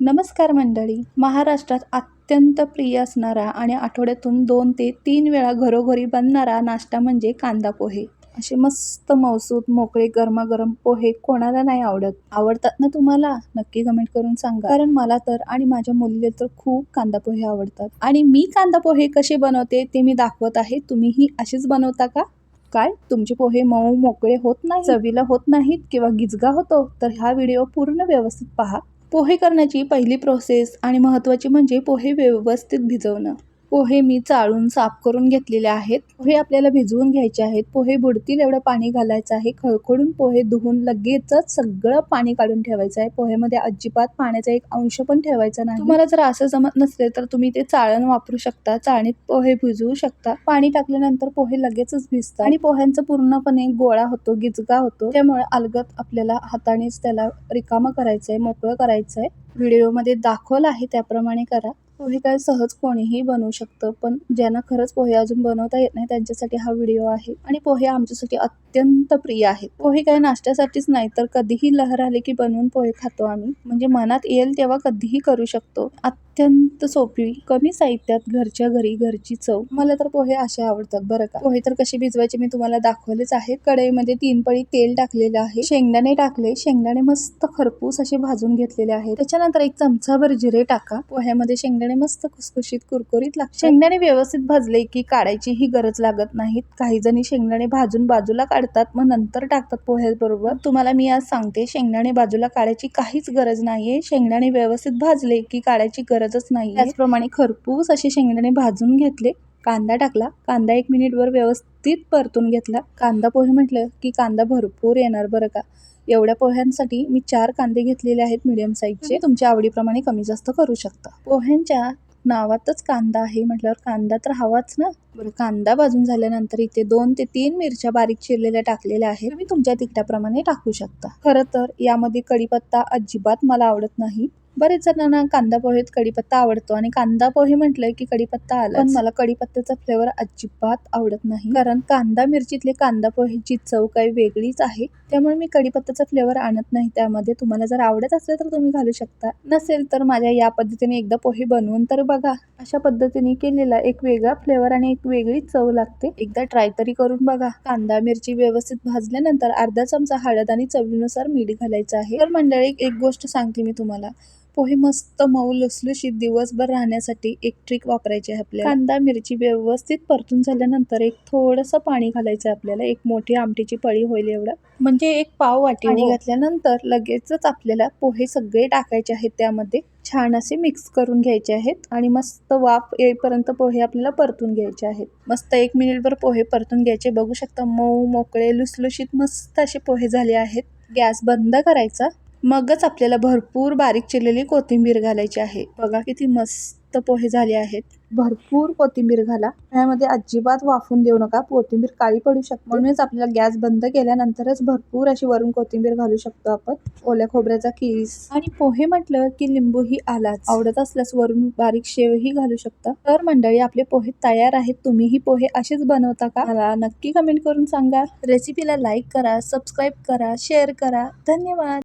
नमस्कार मंडळी. महाराष्ट्रात अत्यंत प्रिय असणारा आणि आठवड्यातून दोन ते तीन वेळा घरोघरी बनणारा नाश्ता म्हणजे कांदा पोहे. असे मस्त मौसूद मोकळे गरमागरम पोहे कोणाला नाही आवडत. आवडतात ना तुम्हाला? नक्की कमेंट करून सांगा. कारण मला तर आणि माझ्या मुलीला तर खूप कांदा पोहे आवडतात. आणि मी कांदा पोहे कसे बनवते ते मी दाखवत आहे. तुम्हीही असेच बनवता का? काय? तुमचे पोहे मऊ मोकळे होत नाही चवीला होत नाहीत किंवा गिजगा होतो? तर हा व्हिडिओ पूर्ण व्यवस्थित पहा. पोहे करण्याची पहिली प्रोसेस आणि महत्त्वाची म्हणजे पोहे व्यवस्थित भिजवणं. पोहे मी चाळून साफ करून घेतलेले आहेत. पोहे आपल्याला भिजवून घ्यायचे आहेत. पोहे बुडतील एवढं पाणी घालायचं आहे. खळखळून पोहे धुवून लगेचच सगळं पाणी काढून ठेवायचं आहे. पोहेमध्ये अजिबात पाण्याचा एक अंश पण ठेवायचा नाही. तुम्हाला जर असं जमत नसेल तर तुम्ही ते चाळण वापरू शकता. चाळणीत पोहे भिजवू शकता. पाणी टाकल्यानंतर पोहे लगेचच भिजतात. आणि पोह्यांचा पूर्णपणे गोळा होतो गिजगा होतो. त्यामुळे अलगत आपल्याला हातानेच त्याला रिकामं करायचंय मोकळं करायचंय. व्हिडिओमध्ये दाखवलं आहे त्याप्रमाणे करा. पोहे काय सहज कोणीही बनवू शकतं पण ज्यांना खरंच पोहे अजून बनवता येत नाही त्यांच्यासाठी हा व्हिडिओ आहे. आणि पोहे आमच्यासाठी अत्यंत प्रिय आहेत पोहे काय नाश्त्यासाठीच नाही तर कधीही लहर आले की बनवून पोहे खातो आम्ही. म्हणजे मनात येईल तेव्हा कधीही करू शकतो. अत्यंत सोपी कमी साहित्यात घरच्या घरी घरची चव. मला तर पोहे असे आवडतात बरं का. पोहे तर कसे भिजवायचे मी तुम्हाला दाखवलेच आहे. कढईमध्ये तीन पळी तेल टाकलेलं आहे. शेंगदाणे टाकले. शेंगदाणे मस्त खरपूस असे भाजून घेतलेले आहे त्याच्यानंतर एक चमचाभर जिरे टाका. पोह्यामध्ये शेंगदाणे मस्त खुसखुशीत कुरकुरीत लागतात. शेंगदाणे व्यवस्थित भाजले की काढायची ही गरज लागत नाहीत काही जणी शेंगदाणे भाजून बाजूला काढतात मग नंतर टाकतात पोह्याबरोबर. तुम्हाला मी आज सांगते शेंगदाणे बाजूला काढायची काहीच गरज नाहीये. शेंगदाणे व्यवस्थित भाजले की काढायची गरजच नाही त्याचप्रमाणे खरपूस असे शेंगदाणे भाजून घेतले. कांदा टाकला. कांदा एक मिनिटवर व्यवस्थित परतून घेतला. कांदा पोहे म्हटलं की कांदा भरपूर येणार बरं का? एवढ्या पोह्यांसाठी मी चार कांदे घेतलेले आहेत मीडियम साईजचे तुमच्या आवडीप्रमाणे कमी जास्त करू शकता. पोह्यांच्या नावातच कांदा आहे म्हटल्यावर कांदा तर हवाच ना? बरं कांदा भाजून झाल्यानंतर इथे दोन ते तीन मिरच्या बारीक चिरलेल्या टाकलेल्या आहेत. तुम्ही तुमच्या तिखटाप्रमाणे टाकू शकता. खरं तर यामध्ये कढीपत्ता अजिबात मला आवडत नाही. बरेच जणांना कांदा पोहेत कढीपत्ता आवडतो आणि कांदा पोहे म्हटलं की कढीपत्ता आला पण मला कढीपत्त्याचा फ्लेवर अजिबात आवडत नाही. कारण कांदा मिरचीतले कांदा पोहेची चव काही वेगळीच आहे. त्यामुळे मी कढीपत्त्याचा फ्लेवर आणत नाही. त्यामध्ये तुम्हाला जर आवडत असेल तर तुम्ही घालू शकता. नसेल तर माझ्या या पद्धतीने एकदा पोहे बनवून तर बघा. अशा पद्धतीने केलेला एक वेगळा फ्लेवर आणि एक वेगळी चव लागते. एकदा ट्राय तरी करून बघा. कांदा मिरची व्यवस्थित भाजल्यानंतर अर्धा चमचा हळद आणि चवीनुसार मीठ घालायचं आहे. तर मंडळी एक गोष्ट सांगते मी तुम्हाला. पोहे मस्त मऊ लुसलुशीत दिवसभर राहण्यासाठी एक ट्रिक वापरायची आहे आपल्याला. कांदा मिरची व्यवस्थित परतून झाल्यानंतर एक थोडंसं पाणी घालायचं आहे आपल्याला. एक मोठी आमटीची पळी होईल एवढं. म्हणजे एक पाव वाटी पाणी घातल्यानंतर लगेचच आपल्याला पोहे सगळे टाकायचे आहेत त्यामध्ये. छान असे मिक्स करून घ्यायचे आहेत आणि मस्त वाफ येईपर्यंत पोहे आपल्याला परतून घ्यायचे आहेत. मस्त एक मिनिटभर पोहे परतून घ्यायचे. बघू शकता मऊ मोकळे लुसलुशीत मस्त असे पोहे झाले आहेत. गॅस बंद करायचा. मगच आपल्याला भरपूर बारीक चिरलेली कोथिंबीर घालायची आहे. बघा किती मस्त पोहे झाले आहेत. भरपूर कोथिंबीर घाला. त्यामध्ये अजिबात वाफून देऊ नका. कोथिंबीर काळी पडू शकते. म्हणूनच आपल्याला गॅस बंद केल्यानंतरच भरपूर अशी वरून कोथिंबीर घालू शकतो आपण. ओल्या खोबऱ्याचा किस. आणि पोहे म्हटलं की लिंबूही आलाच. आवडत असल्यास वरून बारीक शेवही घालू शकता. तर मंडळी आपले पोहे तयार आहेत. तुम्हीही पोहे असेच बनवता का? मला नक्की कमेंट करून सांगा. रेसिपीला लाईक करा सबस्क्राईब करा शेअर करा. धन्यवाद.